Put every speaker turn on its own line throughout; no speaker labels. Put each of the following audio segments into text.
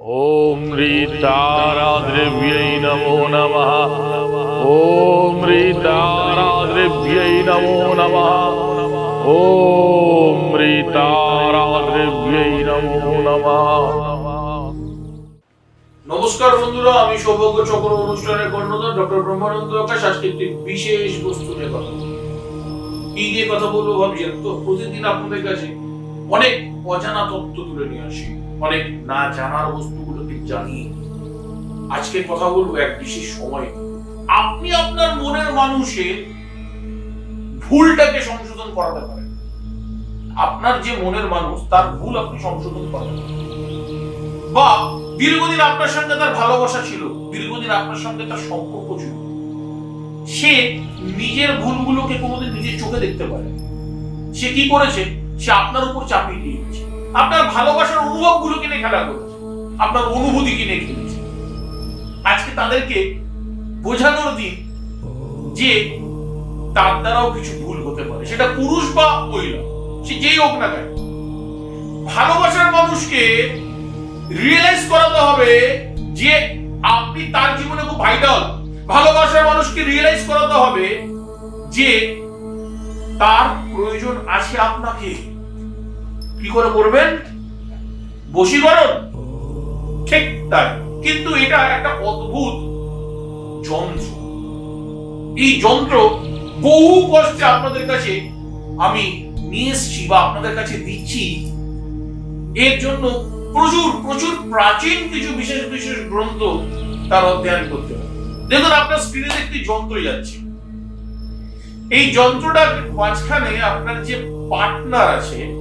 ॐ ह्रीताराद्रिभ्यै नमो नमः ॐ ह्रीताराद्रिभ्यै नमो नमः ॐ ह्रीताराद्रिभ्यै नमो नमः
নমস্কার বন্ধুরা আমি সৌভাগ্য চক্র অনুষ্ঠানের কর্ণধার ডক্টর ব্রহ্মানন্দ আকাশ আজকে একটি বিশেষ বস্তু নিয়ে কথা বলবো কি দিয়ে কথা বলবো ভাবছেন তো প্রতিদিন আপনাদের কাছে অনেক অজানা তথ্য তুলে নিয়ে আসি অনেক না জানার বস্তুগুলোকে জানিয়ে আজকে কথা বলব এক বিশেষ সময়। আপনি আপনার মনের মানুষের ভুলটাকে সংশোধন করাতে পারেন। আপনার যে মনের মানুষ, তার ভুল আপনি সংশোধন করাতে পারেন বা দীর্ঘদিন আপনার সঙ্গে তার ভালোবাসা ছিল, দীর্ঘদিন আপনার সঙ্গে তার সম্পর্ক ছিল, সে নিজের ভুলগুলোকে কোনোদিন নিজের চোখে দেখতে পারে। সে কি করেছে? সে আপনার উপর চাপিয়ে দিয়েছে। আপনার ভালোবাসার অনুভবগুলো কিনে খেলা করেছে, আপনার অনুভূতি কিনে খেলেছে। আজকে তাদেরকে বোঝানোর দিন যে তার দ্বারাও কিছু ভুল হতে পারে। সেটা পুরুষ বা মহিলা, সে যেই হোক না কেন। ভালোবাসার মানুষকে রিয়েলাইজ করাতে হবে যে আপনি তার জীবনে খুব ভাইটাল ভালোবাসার মানুষকে রিয়েলাইজ করাতে হবে যে তার প্রয়োজন আছে আপনাকে। কি করে করবেন? বশীকরণ? ঠিক তাই। কিন্তু এটা একটা অদ্ভুত যন্ত্র। এই যন্ত্র বহু কষ্টে আপনাদের কাছে আমি নিয়ে এসছি বা আপনাদের কাছে দিচ্ছি। এর জন্য প্রচুর প্রচুর প্রাচীন কিছু বিশেষ বিশেষ গ্রন্থ তার অধ্যয়ন করতে হবে। দেখুন আপনার স্ক্রিনে একটি যন্ত্র যাচ্ছে। এই যন্ত্রটার মাঝখানে আপনার যে পার্টনার আছে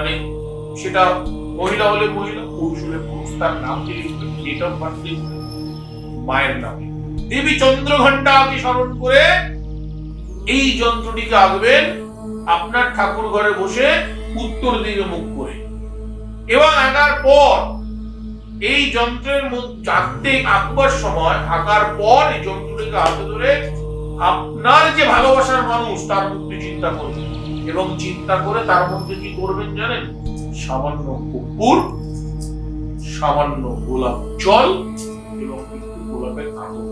মানে সেটা মহিলা হলে মহিলা, পুরুষ হলে পুরুষ, তার নাম লিখবেন ডেট অফ বার্থ মায়ের নামে। দেবী চন্দ্রঘণ্টাকে স্মরণ করে এই যন্ত্রটিকে আঁকবেন আপনার ঠাকুর ঘরে বসে উত্তর দিকে মুখ করে। এবং আঁকার পর, এই যন্ত্রের আঁকতে আঁকবার সময় আঁকার পর এই যন্ত্রটিকে হাতে ধরে আপনার যে ভালোবাসার মানুষ, তার মুক্তি চিন্তা করবেন। এবং চিন্তা করে তার মধ্যে কি করবেন জানেন? সামান্য কুকুর, সামান্য গোলাপ জল এবং একটু গোলাপের কাগজ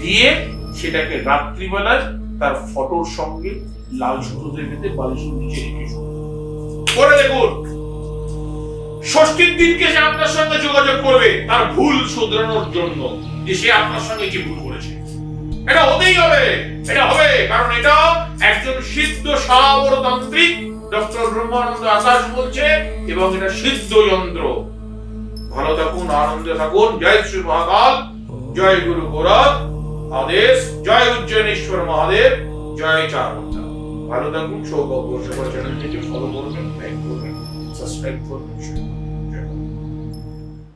দিয়ে সেটাকে রাত্রিবেলায় তার ফটোর সঙ্গে লাল সুতো বেঁধে বালিশের নিচে রেখে করে দেখুন। ষষ্ঠীর দিনকে সে আপনার সঙ্গে যোগাযোগ করবে, তার ভুল শুধরানোর জন্য যে সে আপনার সঙ্গে কি ভুল করেছে। এটা হতেই হবে, এটা হবে, কারণ এটা সিদ্ধ সাবরতান্ত্রিক ডক্টর ব্রহ্মানন্দ আকাশ বলছে এবং এটা সিদ্ধ যন্ত্র। ভালো থাকুন আনন্দে থাকুন জয় শ্রী মহাকাল জয় গুরু গোরখ আদেশ জয় উজ্জয়নেশ্বর মহাদেব জয় চারুন্দা ভালো থাকুন সৌভাগ্য চ্যানেলটিকে ফলো করবেন লাইক করবেন সাবস্ক্রাইব করবেন।